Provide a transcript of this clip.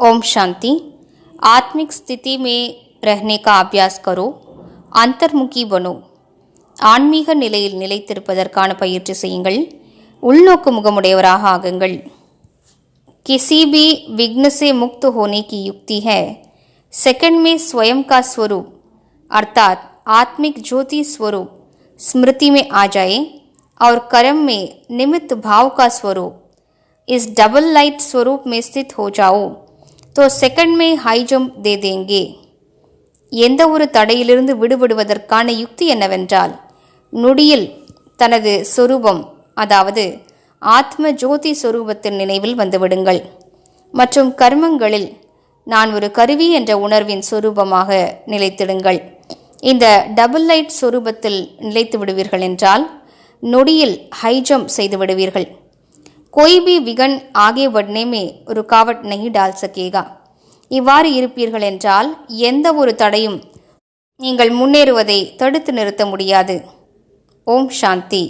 ओम शांति आत्मिक स्थिति में रहने का अभ्यास करो அந்தர்முகி பனோ ஆன்மீக நிலையில் நிலைத்திருப்பதற்கான பயிற்சி செய்யுங்கள் உள்நோக்கு முகமுடையவராக ஆகுங்கள் किसी भी विघ्न से मुक्त होने की युक्ति है सेकंड में स्वयं का स्वरूप अर्थात आत्मिक ज्योति स्वरूप स्मृति में आ जाए और कर्म में निमित्त भाव का स्वरूप इस डबल लाइट स्वरूप में स्थित हो जाओ तो सेकंड में हाई जंप दे देंगे எந்த ஒரு தடையிலிருந்து விடுபடுவதற்கான யுக்தி என்னவென்றால் நொடியில் தனது சொரூபம் அதாவது ஆத்ம ஜோதி சொரூபத்தின் நினைவில் வந்துவிடுங்கள் மற்றும் கர்மங்களில் நான் ஒரு கருவி என்ற உணர்வின் சொரூபமாக நிலைத்திடுங்கள் இந்த டபுள் லைட் சொரூபத்தில் நிலைத்து விடுவீர்கள் என்றால் நொடியில் ஹை ஜம்ப் செய்து விடுவீர்கள் कोई भी विघन आगे बढ़ने में रुकावट नहीं डाल सकेगा இவ்வாறு இருப்பீர்கள் என்றால் எந்த ஒரு தடையும் நீங்கள் முன்னேறுவதை தடுத்து நிறுத்த முடியாது ஓம் சாந்தி